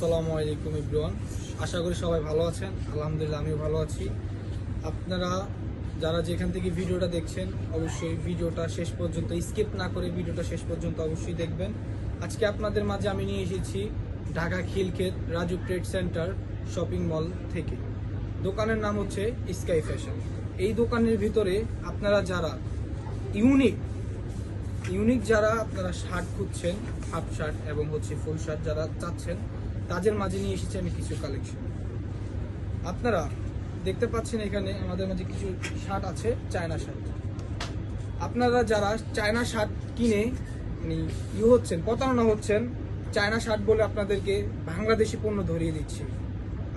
আসসালামু আলাইকুম ইব্রুয়ান আশা করি সবাই ভালো আছেন। আলহামদুলিল্লাহ, আমিও ভালো আছি। আপনারা যারা যেখান থেকে ভিডিওটা দেখছেন, অবশ্যই ভিডিওটা শেষ পর্যন্ত, স্কিপ না করে ভিডিওটা শেষ পর্যন্ত অবশ্যই দেখবেন। আজকে আপনাদের মাঝে আমি নিয়ে এসেছি Dhaka Khilkhet Raju trade centre shopping mall থেকে। দোকানের নাম হচ্ছে স্কাই ফ্যাশন। এই দোকানের ভিতরে আপনারা যারা ইউনিক ইউনিক যারা আপনারা শার্ট খুঁজছেন, হাফ শার্ট এবং হচ্ছে ফুল শার্ট যারা চাচ্ছেন তাদের মাঝে নিয়ে এসেছি আমি কিছু কালেকশন আপনারা দেখতে পাচ্ছেন এখানে আমাদের মাঝে কিছু শার্ট আছে চায়না শার্ট আপনারা যারা চায়না শার্ট কিনে মানে ইয়ে হচ্ছেন, প্রতারণা হচ্ছেন চায়না শার্ট বলে আপনাদেরকে বাংলাদেশি পণ্য ধরিয়ে দিচ্ছি।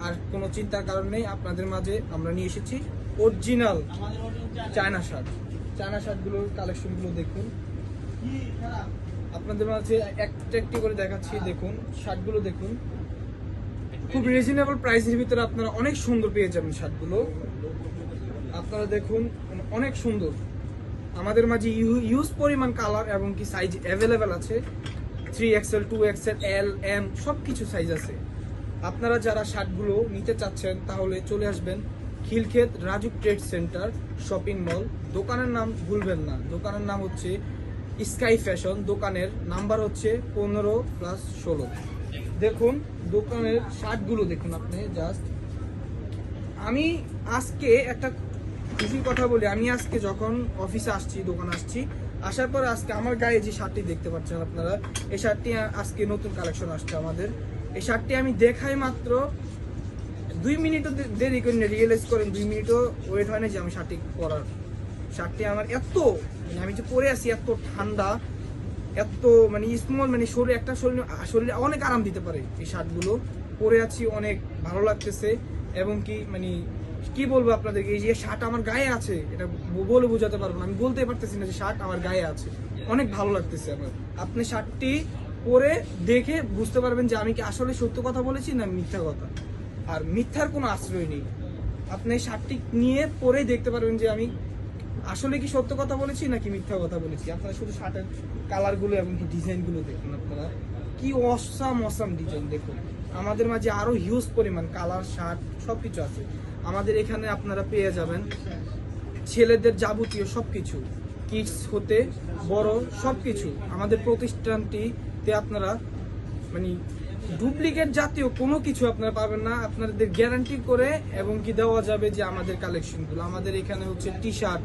আর কোনো চিন্তার কারণ নেই, আপনাদের মাঝে আমরা নিয়ে এসেছি অরিজিনাল চায়না শার্ট চায়না শার্টগুলোর কালেকশনগুলো দেখুন। আপনাদের মাঝে একটা একটি করে দেখাচ্ছি, দেখুন শার্টগুলো দেখুন। খুব রিজনেবল প্রাইসের ভিতরে আপনারা অনেক সুন্দর পেয়ে যাবেন শার্টগুলো। আপনারা দেখুন, অনেক সুন্দর। আমাদের মাঝে ইউজ পরিমাণ কালার এবং কি সাইজ অ্যাভেলেবেল আছে। Three XL two XL L M সব কিছু সাইজ আছে। আপনারা যারা শার্টগুলো নিতে চাচ্ছেন, তাহলে চলে আসবেন Khilkhet Rajuk trade centre shopping mall দোকানের নাম ভুলবেন না। দোকানের নাম হচ্ছে স্কাই ফ্যাশন দোকানের নাম্বার হচ্ছে পনেরো প্লাস ষোলো। দেখুন, দোকানের শার্টগুলো দেখুন আপনি জাস্ট আমি আজকে একটা খুশির কথা বলি, আমি আজকে যখন অফিসে আসছি, দোকানে আসছি, আসার পর আজকে আমার গায়ে যে শার্টটি দেখতে পাচ্ছেন আপনারা, এই শার্টটি আজকে নতুন কালেকশন আসছে আমাদের। এই শার্টটি আমি দেখাই মাত্র দুই মিনিটও দেরি করি না রিয়েলাইজ করেন, দুই মিনিটও ওয়েট হয় না যে আমি শার্টটি পরার। শার্টটি আমার এত মানে আমি যে পরে আছি, এত ঠান্ডা এত মানে স্মল মানে শরীরে একটা শরীর শরীরে অনেক আরাম দিতে পারে এই শার্টগুলো। পরে আছি অনেক ভালো লাগতেছে। এবং কি মানে কি বলব আপনাদেরকে এই যে শার্ট আমার গায়ে আছে এটা বলে বোঝাতে পারব না। আমি বলতে পারতেছি না যে শার্ট আমার গায়ে আছে। অনেক ভালো লাগতেছে আমার। আপনি শার্টটি পরে দেখে বুঝতে পারবেন যে আমি কি আসলে সত্য কথা বলেছি না মিথ্যা কথা। আর মিথ্যার কোনো আশ্রয় নেই। আপনি শার্টটি নিয়ে পরেই দেখতে পারবেন যে আমি আসলে কি সত্য কথা বলেছি নাকি মিথ্যা কথা বলেছি? আপনারা শুধু শার্টের কালারগুলো এবং ডিজাইনগুলো দেখুন আপনারা। কি অসাম অসাম ডিজাইন দেখুন। আমাদের মাঝে আরও হিউজ পরিমাণ কালার শার্ট সবকিছু আছে। আমাদের এখানে আপনারা পেয়ে যাবেন ছেলেদের যাবতীয় সবকিছু। কিডস হতে বড় সবকিছু। আমাদের প্রতিষ্ঠানটিতে আপনারা মানে ডুপ্লিকেট জাতীয় কোনো কিছু আপনারা পাবেন না। আপনাদের গ্যারান্টি করে এবং কি দেওয়া যাবে যে আমাদের কালেকশনগুলো আমাদের এখানে হচ্ছে T shirt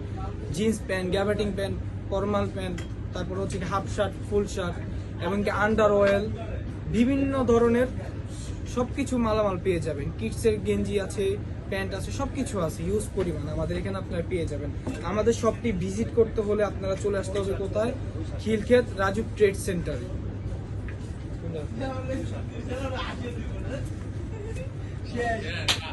jeans pant gabardine pant formal pant তারপর হচ্ছে হাফ শার্ট ফুল শার্ট এবং কি আন্ডার অয়েল বিভিন্ন ধরনের সবকিছু মালামাল পেয়ে যাবেন। কিডসের গেঞ্জি আছে প্যান্ট আছে, সবকিছু আছে ইউজ পরিমাণ আমাদের এখানে আপনারা পেয়ে যাবেন। আমাদের শপটি ভিজিট করতে হলে আপনারা চলে আসতে হবে কোথায়? খিলক্ষেত রাজু ট্রেড সেন্টারে 人，谢谢。